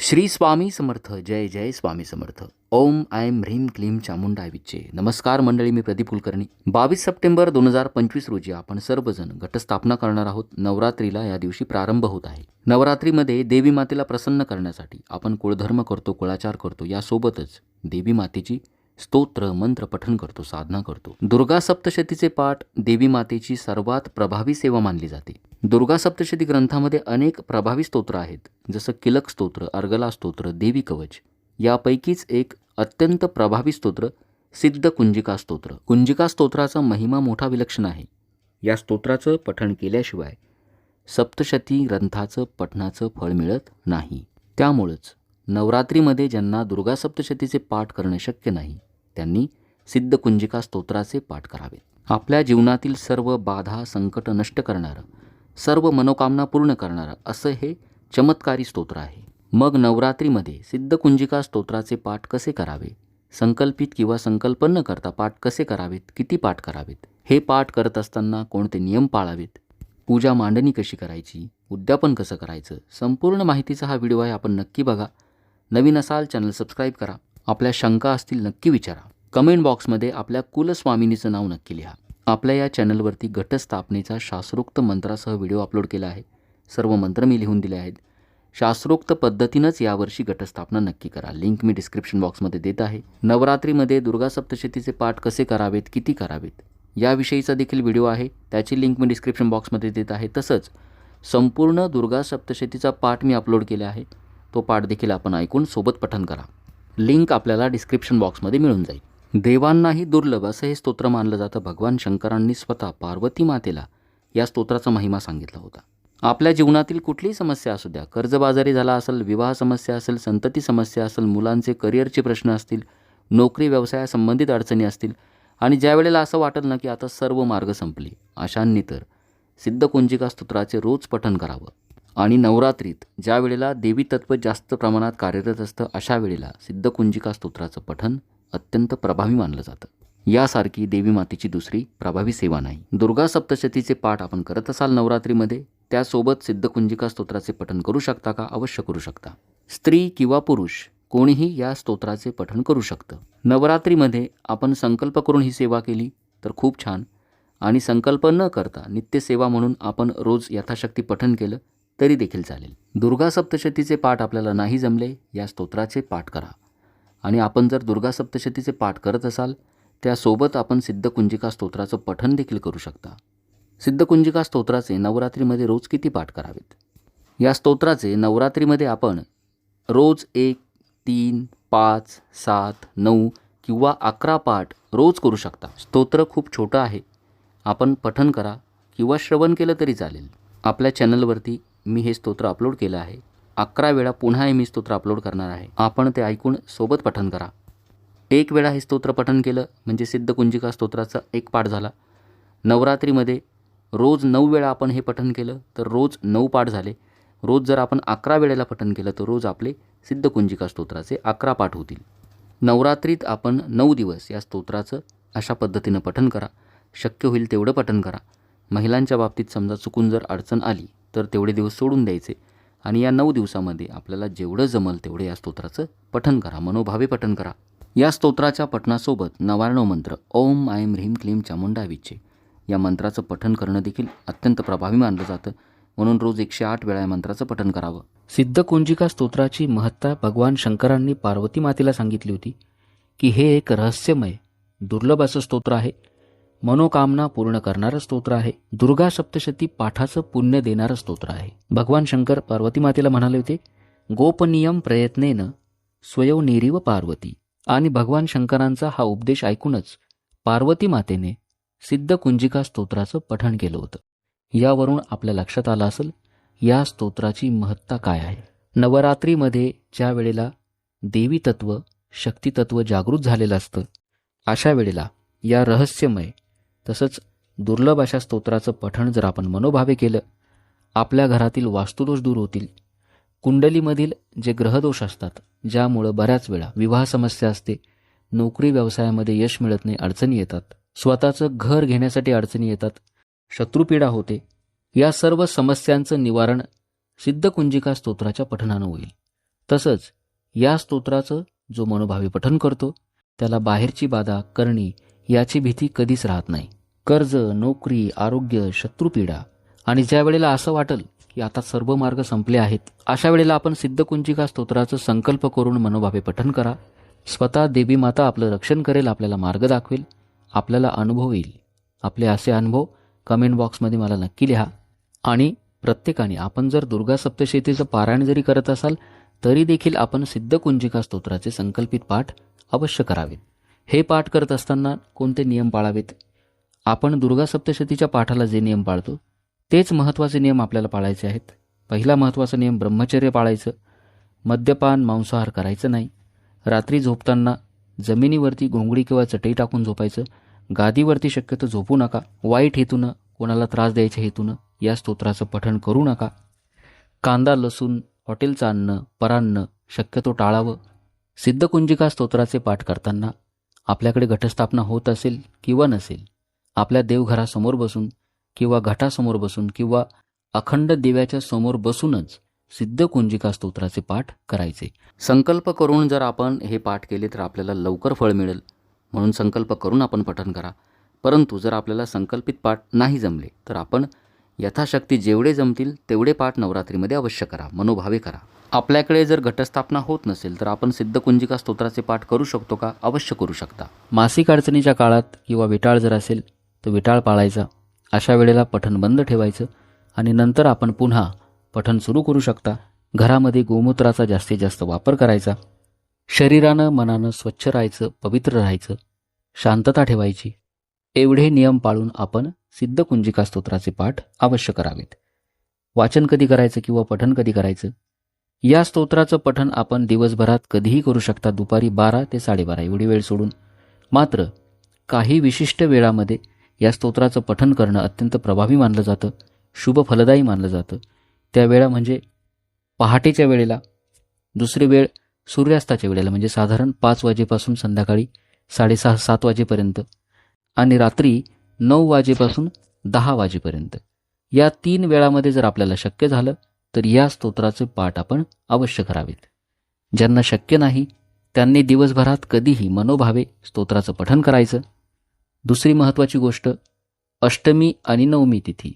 श्री स्वामी समर्थ जय जय स्वामी समर्थ. ओम ऐम ह्रीम क्लीम चामुंडाय विच्चे नमस्कार मंडळी मी प्रदीप कुलकर्णी. बावीस सप्टेंबर दोन हजार पंचवीस रोजी आपण सर्वजण घटस्थापना करणार आहोत. नवरात्रीला या दिवशी प्रारंभ होत आहे. नवरात्रीमध्ये देवी मातेला प्रसन्न करण्यासाठी आपण कुळधर्म करतो कुळाचार करतो. यासोबतच देवी मातेची स्तोत्र मंत्र पठन करतो साधना करतो. दुर्गा सप्तशतीचे पाठ देवी मातेची सर्वात प्रभावी सेवा मानली जाते. दुर्गा सप्तशती ग्रंथामध्ये अनेक प्रभावी स्तोत्र आहेत जसं किलक स्तोत्र अर्गला स्तोत्र देवी कवच. यापैकीच एक अत्यंत प्रभावी स्तोत्र सिद्ध कुंजिका स्तोत्र. कुंजिका स्तोत्राचा महिमा मोठा विलक्षण आहे. या स्तोत्राचं पठण केल्याशिवाय सप्तशती ग्रंथाचं पठणाचं फळ मिळत नाही. त्यामुळंच नवरात्रीमध्ये ज्यांना दुर्गा सप्तशतीचे पाठ करणे शक्य नाही त्यांनी सिद्ध कुंजिका स्तोत्राचे पाठ करावे आपल्या जीवनातील सर्व बाधा संकट नष्ट करणारं सर्व मनोकामना पूर्ण करणारं असं हे चमत्कारी स्तोत्र आहे. मग नवरात्रीमध्ये सिद्ध कुंजिका स्तोत्राचे पाठ कसे करावे? संकल्पित किंवा संकल्प न करता पाठ कसे करावेत? किती पाठ करावेत? हे पाठ करत असताना कोणते नियम पाळावेत? पूजा मांडणी कशी करायची? उद्यापन कसं करायचं? संपूर्ण माहितीचा हा व्हिडिओ आहे आपण नक्की बघा. नवीन असाल चॅनल सबस्क्राईब करा. आपल्या शंका असतील नक्की विचारा. कमेंट बॉक्समध्ये आपल्या कुलस्वामिनीचं नाव नक्की लिहा. आपल्या या चॅनलवरती घटस्थापनेचा शास्त्रोक्त मंत्रासह व्हिडिओ अपलोड केला आहे. सर्व मंत्र मी लिहून दिले आहेत. शास्त्रोक्त पद्धतीनंच यावर्षी घटस्थापना नक्की करा. लिंक मी डिस्क्रिप्शन बॉक्समध्ये देत आहे. नवरात्रीमध्ये दुर्गा सप्तशतीचे पाठ कसे करावेत किती करावेत याविषयीचा देखील व्हिडिओ आहे. त्याची लिंक मी डिस्क्रिप्शन बॉक्समध्ये देत आहे. तसंच संपूर्ण दुर्गा सप्तशतीचा पाठ मी अपलोड केला आहे. तो पाठ देखील आपण ऐकून सोबत पठण करा. लिंक आपल्याला डिस्क्रिप्शन बॉक्समध्ये मिळून जाईल. देवांनाही दुर्लभ असं हे स्तोत्र मानलं जातं. भगवान शंकरांनी स्वतः पार्वती मातेला या स्तोत्राचा महिमा सांगितला होता. आपल्या जीवनातील कुठलीही समस्या असू द्या. कर्जबाजारी झाला असेल विवाह समस्या असेल संतती समस्या असेल मुलांचे करिअरचे प्रश्न असतील नोकरी व्यवसायासंबंधित अडचणी असतील आणि ज्या वेळेला असं वाटेल ना की आता सर्व मार्ग संपले अशांनी तर सिद्धकुंजिका स्तोत्राचे रोज पठन करावं. आणि नवरात्रीत ज्या वेळेला देवी तत्व जास्त प्रमाणात कार्यरत असतं अशा वेळेला सिद्धकुंजिका स्तोत्राचं पठन अत्यंत प्रभावी मानलं जातं. यासारखी देवी मातेची दुसरी प्रभावी सेवा नाही. दुर्गा सप्तशतीचे पाठ आपण करत असाल नवरात्रीमध्ये त्यासोबत सिद्धकुंजिका स्तोत्राचे पठण करू शकता का? अवश्य करू शकता. स्त्री किंवा पुरुष कोणीही या स्तोत्राचे पठण करू शकतं. नवरात्रीमध्ये आपण संकल्प करून ही सेवा केली तर खूप छान. आणि संकल्प न करता नित्यसेवा म्हणून आपण रोज यथाशक्ती पठण केलं तरी देखील चालेल. दुर्गा सप्तशतीचे पाठ आपल्याला नाही जमले या स्तोत्राचे पाठ करा. आणि आपण जर दुर्गा सप्तशतीचे पाठ करत असाल त्यासोबत आपण सिद्धकुंजिका स्तोत्राचं पठन देखील करू शकता. सिद्धकुंजिका स्तोत्राचे नवरात्रीमध्ये रोज किती पाठ करावेत? या स्तोत्राचे नवरात्रीमध्ये आपण रोज एक तीन पाच सात नऊ किंवा अकरा पाठ रोज करू शकता. स्तोत्र खूप छोटं आहे. आपण पठन करा किंवा श्रवण केलं तरी चालेल. आपल्या चॅनलवरती मी हे स्तोत्र अपलोड केलं आहे. अकरा वेळा पुन्हा हे मी स्तोत्र अपलोड करणार आहे. आपण ते ऐकून सोबत पठन करा. एक वेळा हे स्तोत्र पठन केलं म्हणजे सिद्धकुंजिका स्तोत्राचा एक पाठ झाला. नवरात्रीमध्ये रोज नऊ वेळा आपण हे पठन केलं तर रोज नऊ पाठ झाले. रोज जर आपण अकरा वेळेला पठन केलं तर रोज आपले सिद्धकुंजिका स्तोत्राचे अकरा पाठ होतील. नवरात्रीत आपण नऊ दिवस या स्तोत्राचं अशा पद्धतीनं पठन करा. शक्य होईल तेवढं पठन करा. महिलांच्या बाबतीत समजा चुकून जर अडचण आली तर तेवढे दिवस सोडून द्यायचे. आणि या नऊ दिवसामध्ये आपल्याला जेवढं जमल तेवढं या स्तोत्राचं पठन करा. मनोभावे पठन करा. या स्तोत्राच्या पठणासोबत नवारणव मंत्र ओम आयम ह्रीम क्लीम चामुंडा या मंत्राचं पठन करणं देखील अत्यंत प्रभावी मानलं जातं. म्हणून रोज एकशे आठ वेळा या मंत्राचं पठन करावं. सिद्धकुंजिका स्तोत्राची महत्ता भगवान शंकरांनी पार्वती मातेला सांगितली होती की हे एक रहस्यमय दुर्लभ असं स्तोत्र आहे. मनोकामना पूर्ण करणारं स्तोत्र आहे. दुर्गा सप्तशती पाठाचं पुण्य देणारं स्तोत्र आहे. भगवान शंकर पार्वती मातेला म्हणाले होते गोपनीयम प्रयत्नेनं स्वयंनिरीव पार्वती. आणि भगवान शंकरांचा हा उपदेश ऐकूनच पार्वती मातेने सिद्ध कुंजिका स्तोत्राचं पठण केलं होतं. यावरून आपल्या लक्षात आलं असेल या स्तोत्राची महत्ता काय आहे. नवरात्रीमध्ये ज्या वेळेला देवी तत्व शक्तितत्व जागृत झालेलं असतं अशा वेळेला या रहस्यमय तसंच दुर्लभ अशा स्तोत्राचं पठण जर आपण मनोभावे केलं आपल्या घरातील वास्तुदोष दूर होतील. कुंडलीमधील जे ग्रहदोष असतात ज्यामुळं बऱ्याच वेळा विवाह समस्या असते नोकरी व्यवसायामध्ये यश मिळत नाही अडचणी येतात स्वतःचं घर घेण्यासाठी अडचणी येतात शत्रुपीडा होते या सर्व समस्यांचं निवारण सिद्धकुंजिका स्तोत्राच्या पठणानं होईल. तसंच या स्तोत्राचं जो मनोभावे पठन करतो त्याला बाहेरची बाधा करणी याची भीती कधीच राहत नाही. कर्ज नोकरी आरोग्य शत्रुपीडा. आणि ज्या वेळेला असं वाटेल की आता सर्व मार्ग संपले आहेत अशा वेळेला आपण सिद्धकुंजिका स्तोत्राचं संकल्प करून मनोभावे पठन करा. स्वतः देवी माता आपलं रक्षण करेल आपल्याला मार्ग दाखवेल आपल्याला अनुभव येईल. आपले असे अनुभव कमेंट बॉक्समध्ये मला नक्की लिहा. आणि प्रत्येकाने आपण जर दुर्गा सप्तशतीचं पारायण जरी करत असाल तरी देखील आपण सिद्धकुंजिका स्तोत्राचे संकल्पित पाठ अवश्य करावेत. हे पाठ करत असताना कोणते नियम पाळावेत? आपण दुर्गा सप्तशतीच्या पाठाला जे नियम पाळतो तेच महत्त्वाचे नियम आपल्याला पाळायचे आहेत. पहिला महत्त्वाचा नियम ब्रह्मचर्य पाळायचं. मद्यपान मांसाहार करायचं नाही. रात्री झोपताना जमिनीवरती घोंगडी किंवा चटई टाकून झोपायचं. गादीवरती शक्यतो झोपू नका. वाईट हेतूनं कोणाला त्रास द्यायच्या हेतूनं या स्तोत्राचं पठण करू नका. कांदा लसूण हॉटेलचं अन्न परान्न शक्यतो टाळावं. सिद्धकुंजिका स्तोत्राचे पाठ करताना आपल्याकडे घटस्थापना होत असेल किंवा नसेल आपल्या देवघरासमोर बसून किंवा घटासमोर बसून किंवा अखंड दिव्याच्या समोर बसूनच सिद्ध कुंजिका स्तोत्राचे पाठ करायचे. संकल्प करून जर आपण हे पाठ केले तर आपल्याला लवकर फळ मिळेल. म्हणून संकल्प करून आपण पठण करा. परंतु जर आपल्याला संकल्पित पाठ नाही जमले तर आपण यथाशक्ती जेवढे जमतील तेवढे पाठ नवरात्रीमध्ये अवश्य करा. मनोभावे करा. आपल्याकडे जर घटस्थापना होत नसेल तर आपण सिद्धकुंजिका स्तोत्राचे पाठ करू शकतो का? अवश्य करू शकता. मासिक अडचणीच्या काळात किंवा विटाळ जर असेल तो विटाळ पाळायचा. अशा वेळेला पठण बंद ठेवायचं आणि नंतर आपण पुन्हा पठण सुरू करू शकता. घरामध्ये गोमूत्राचा जास्तीत जास्त वापर करायचा. शरीरानं मनानं स्वच्छ राहायचं पवित्र राहायचं शांतता ठेवायची. एवढे नियम पाळून आपण सिद्धकुंजिका स्तोत्राचे पाठ अवश्य करावेत. वाचन कधी करायचं किंवा पठण कधी करायचं? या स्तोत्राचं पठण आपण दिवसभरात कधीही करू शकता. दुपारी बारा ते साडेबारा एवढी वेळ सोडून. मात्र काही विशिष्ट वेळामध्ये या स्तोत्राचं पठण करणं अत्यंत प्रभावी मानलं जातं शुभ फलदायी मानलं जातं. त्यावेळा म्हणजे पहाटेच्या वेळेला दुसरी वेळ सूर्यास्ताच्या वेळेला म्हणजे साधारण पाच वाजेपासून संध्याकाळी साडेसहा सात वाजेपर्यंत आणि रात्री नऊ वाजेपासून दहा वाजेपर्यंत. या तीन वेळामध्ये जर आपल्याला शक्य झालं तर या स्तोत्राचे पाठ आपण अवश्य करावेत. ज्यांना शक्य नाही त्यांनी दिवसभरात कधीही मनोभावे स्तोत्राचं पठण करायचं दुसरी महत्त्वाची गोष्ट अष्टमी आणि नवमी तिथी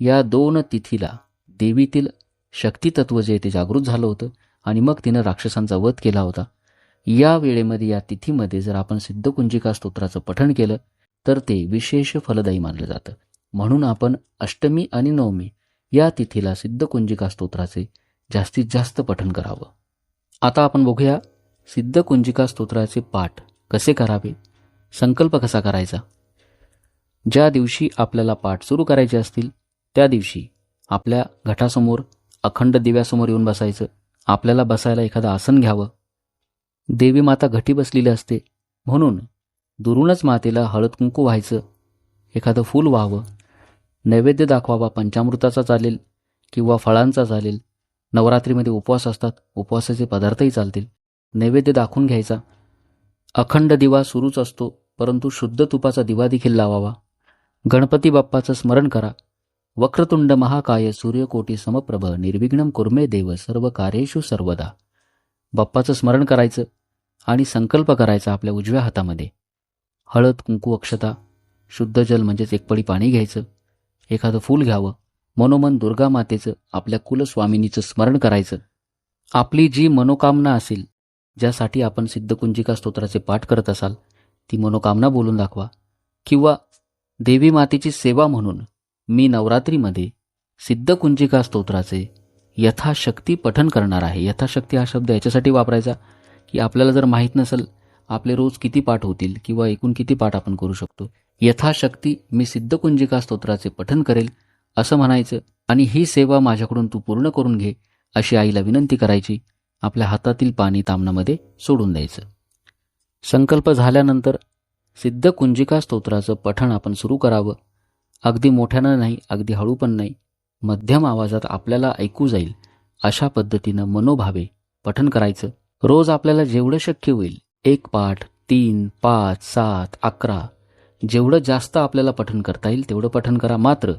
या दोन तिथीला देवीतील शक्तितत्व जे ते जागृत झालं होतं आणि मग तिनं राक्षसांचा वध केला होता. या वेळेमध्ये या तिथीमध्ये जर आपण सिद्धकुंजिका स्तोत्राचं पठण केलं तर ते विशेष फलदायी मानलं जातं. म्हणून आपण अष्टमी आणि नवमी या तिथीला सिद्धकुंजिका स्तोत्राचे जास्तीत जास्त पठण करावं. आता आपण बघूया सिद्धकुंजिका स्तोत्राचे पाठ कसे करावे? संकल्प कसा करायचा? ज्या दिवशी आपल्याला पाठ सुरू करायचे असतील त्या दिवशी आपल्या घटासमोर अखंड दिव्यासमोर येऊन बसायचं. आपल्याला बसायला एखादं आसन घ्यावं. देवी माता घटी बसलेली असते. म्हणून दुरूनच मातेला हळद कुंकू व्हायचं. एखादं फूल व्हावं. नैवेद्य दाखवावा. पंचामृताचा चालेल किंवा फळांचा चालेल. नवरात्रीमध्ये उपवास असतात. उपवासाचे पदार्थही चालतील. नैवेद्य दाखवून घ्यायचा. अखंड दिवा सुरूच असतो परंतु शुद्ध तुपाचा दिवा देखील लावावा. गणपती बाप्पाचं स्मरण करा. वक्रतुंड महाकाय सूर्यकोटी समप्रभ निर्विघ्नम कुर्मे देव सर्व कार्येषु सर्वदा. बाप्पाचं स्मरण करायचं आणि संकल्प करायचा आपल्या उजव्या हातामध्ये. हळद कुंकू अक्षता शुद्ध जल म्हणजेच एकपडी पाणी घ्यायचं. एखादं फूल घ्यावं. मनोमन दुर्गा मातेचं आपल्या कुलस्वामिनीचं स्मरण करायचं. आपली जी मनोकामना असेल ज्यासाठी आपण सिद्धकुंजिका स्तोत्राचे पाठ करत असाल ती मनोकामना बोलून दाखवा. किंवा देवी मातेची सेवा म्हणून मी नवरात्रीमध्ये सिद्धकुंजिका स्तोत्राचे यथाशक्ती पठन करणार आहे. यथाशक्ती हा शब्द याच्यासाठी वापरायचा की आपल्याला जर माहीत नसेल आपले रोज किती पाठ होतील किंवा एकूण किती पाठ आपण करू शकतो. यथाशक्ती मी सिद्धकुंजिका स्तोत्राचे पठन करेल असं म्हणायचं आणि ही सेवा माझ्याकडून तू पूर्ण करून घे अशी आईला विनंती करायची. आपल्या हातातील पाणी तामणामध्ये सोडून द्यायचं. संकल्प झाल्यानंतर सिद्ध कुंजिका स्तोत्राचं पठण आपण सुरू करावं. अगदी मोठ्यानं नाही अगदी हळू पण नाही मध्यम आवाजात आपल्याला ऐकू जाईल अशा पद्धतीनं मनोभावे पठण करायचं. रोज आपल्याला जेवढं शक्य होईल एक पाठ तीन पाच सात अकरा जेवढं जास्त आपल्याला पठण करता येईल तेवढं पठण करा. मात्र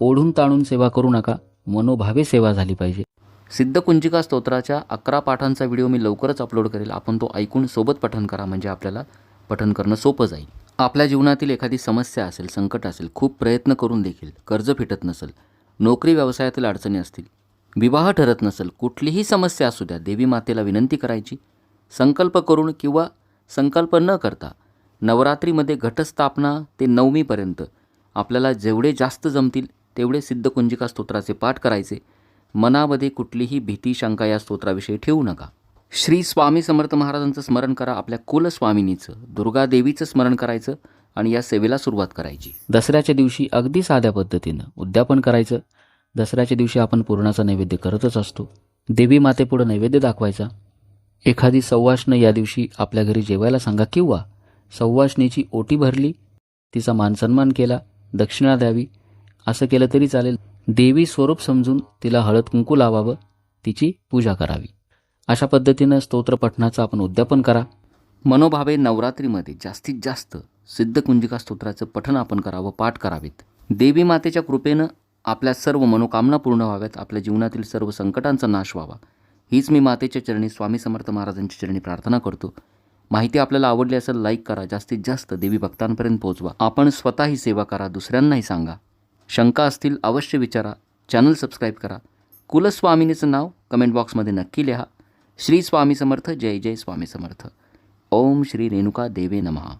ओढून ताणून सेवा करू नका मनोभावे सेवा झाली पाहिजे. सिद्धकुंजिका स्तोत्राच्या अकरा पाठांचा व्हिडिओ मी लवकरच अपलोड करेल. आपण तो ऐकून सोबत पठन करा म्हणजे आपल्याला पठन करणं सोपं जाईल. आपल्या जीवनातील एखादी समस्या असेल संकट असेल खूप प्रयत्न करून देखील कर्ज फिटत नसेल नोकरी व्यवसायातील अडचणी असतील विवाह ठरत नसेल कुठलीही समस्या असू द्या देवी मातेला विनंती करायची. संकल्प करून किंवा संकल्प न करता नवरात्रीमध्ये घटस्थापना ते नवमीपर्यंत आपल्याला जेवढे जास्त जमतील तेवढे सिद्धकुंजिका स्तोत्राचे पाठ करायचे. मनामध्ये कुठलीही भीती शंका या स्तोत्राविषयी ठेवू नका. श्री स्वामी समर्थ महाराजांचं स्मरण करा आपल्या कुलस्वामिनीचं दुर्गादेवीचं स्मरण करायचं आणि या सेवेला सुरुवात करायची. दसऱ्याच्या दिवशी अगदी साध्या पद्धतीनं उद्यापन करायचं. दसऱ्याच्या दिवशी आपण पूर्णाचा नैवेद्य करतच असतो. देवी मातेपुढं नैवेद्य दाखवायचा. एखादी सव्वाशनं या दिवशी आपल्या घरी जेवायला सांगा किंवा सव्वाशणीची ओटी भरली तिचा मानसन्मान केला दक्षिणा द्यावी असं केलं तरी चालेल. देवी स्वरूप समजून तिला हळद कुंकू लावावं तिची पूजा करावी. अशा पद्धतीनं स्तोत्रपठनाचं आपण उद्यापन करा. मनोभावे नवरात्रीमध्ये जास्तीत जास्त सिद्धकुंजिका स्तोत्राचं पठण आपण करावं पाठ करावेत. देवी मातेच्या कृपेनं आपल्या सर्व मनोकामना पूर्ण व्हाव्यात आपल्या जीवनातील सर्व संकटांचा नाश व्हावा. हीच मी मातेच्या चरणी स्वामी समर्थ महाराजांच्या चरणी प्रार्थना करतो. माहिती आपल्याला आवडली असेल लाईक करा. जास्तीत जास्त देवी भक्तांपर्यंत पोहोचवा. आपण स्वतःही सेवा करा दुसऱ्यांनाही सांगा. शंका असतील अवश्य विचारा. चॅनल सबस्क्राईब करा. कुलस्वामिनीचं नाव कमेंट बॉक्समध्ये नक्की लिहा. श्री स्वामी समर्थ जय जय स्वामी समर्थ. ओम श्री रेणुका देवे नमहा